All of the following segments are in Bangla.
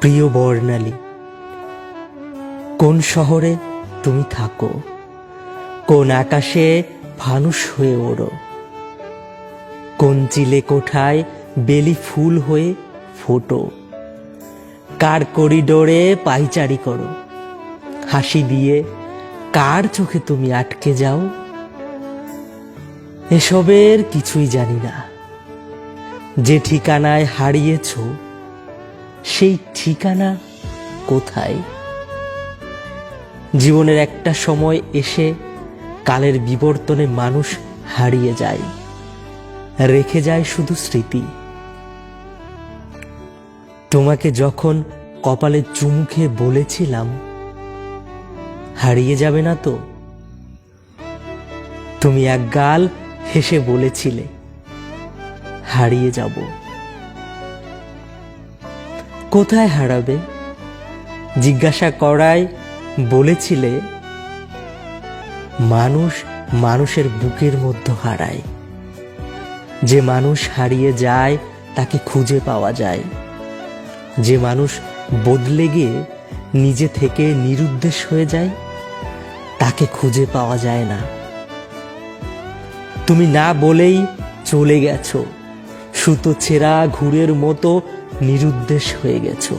প্রিয় বর্ণালী, কোন শহরে তুমি থাকো? কোন আকাশে ফানুস হয়ে ওড়ো? কোন চিলে কোঠায় বেলি ফুল হয়ে ফোটো? কার করিডোরে পাইচারি করো? হাসি দিয়ে কার চোখে তুমি আটকে যাও? এসবের কিছুই জানি না। যে ঠিকানায় হারিয়েছ সেই ঠিকানা কোথায়? জীবনের একটা সময় এসে কালের বিবর্তনে মানুষ হারিয়ে যায়, রেখে যায় শুধু স্মৃতি। তোমাকে যখন কপালে চুমুখে বলেছিলাম, হারিয়ে যাবে না তো? তুমি এক গাল হেসে বলেছিলে, হারিয়ে যাব। কোথায় হারাবে? জিজ্ঞাসা করায় বলেছিলে, মানুষ মানুষের বুকের মধ্যে হারায়। যে মানুষ হারিয়ে যায়, তাকে খুঁজে পাওয়া যায়। যে মানুষ বদলে গিয়ে নিজে থেকে নিরুদ্দেশ হয়ে যায়, তাকে খুঁজে পাওয়া যায় না। তুমি না বলেই চলে গেছো। সুতো ছেঁড়া ঘুরের মতো নিরুদ্দেশ হয়ে গেছ।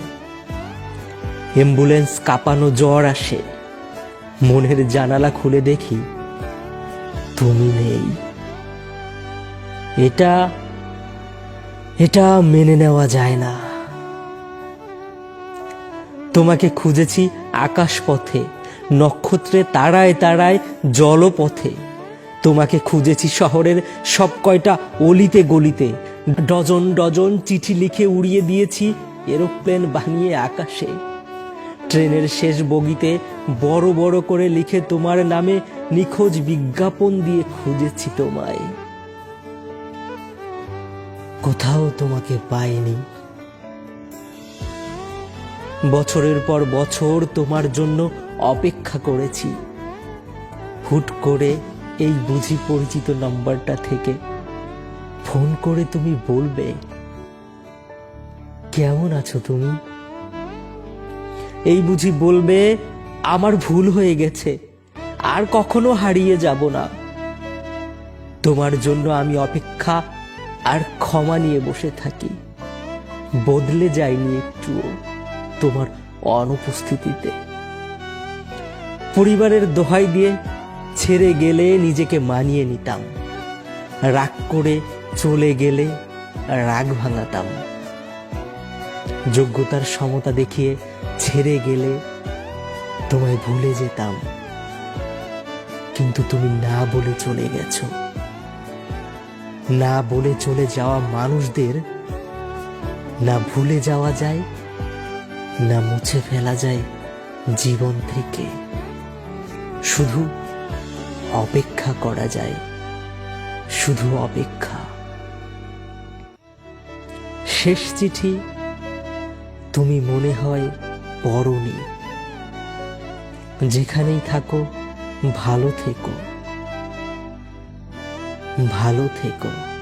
অ্যাম্বুলেন্স কাঁপানো জ্বর আসে। মনের জানালা খুলে দেখি তুমি নেই। এটা এটা মেনে নেওয়া যায় না। তোমাকে খুঁজেছি আকাশ পথে নক্ষত্রে তারায় তারায় জলপথে। তোমাকে খুঁজেছি শহরের সব কয়টা অলিতে গলিতে। ডজন ডজন চিঠি লিখে উড়িয়ে দিয়েছি এরোপ্লেন বানিয়ে আকাশে। ট্রেনের শেষ বগিতে বড় বড় করে লিখে তোমার নামে নিখোঁজ বিজ্ঞাপন দিয়ে খুঁজেছি তোমায়। কোথাও তোমাকে পাইনি। বছরের পর বছর তোমার জন্য অপেক্ষা করেছি। হুট করে এই বুঝি পরিচিত নাম্বারটা থেকে ফোন করে তুমি বলবে, কেমন আছো তুমি? এই বুঝি বলবে, আমার ভুল হয়ে গেছে, আর কখনো হারিয়ে যাব না। তোমার জন্য আমি অপেক্ষা আর ক্ষমা নিয়ে বসে থাকি। বদলে যায়নি একটুও তোমার অনুপস্থিতিতে। পরিবারের দোহাই দিয়ে ছেড়ে গেলে নিজেকে মানিয়ে নিতাম। রাগ করে চলে গেলে রাগ ভাঙাতাম। যোগ্যতার সমতা দেখিয়ে ছেড়ে গেলে তোমায় ভুলে যেতাম। কিন্তু তুমি না বলে চলে গেছ। না বলে চলে যাওয়া মানুষদের না ভুলে যাওয়া যায়, না মুছে ফেলা যায় জীবন থেকে। শুধু অপেক্ষা করা যায়। শুধু অপেক্ষা। শেষ চিঠি তুমি মনে হয় পরনি যেখানেই থাকো, ভালো থেকো। ভালো থেকো।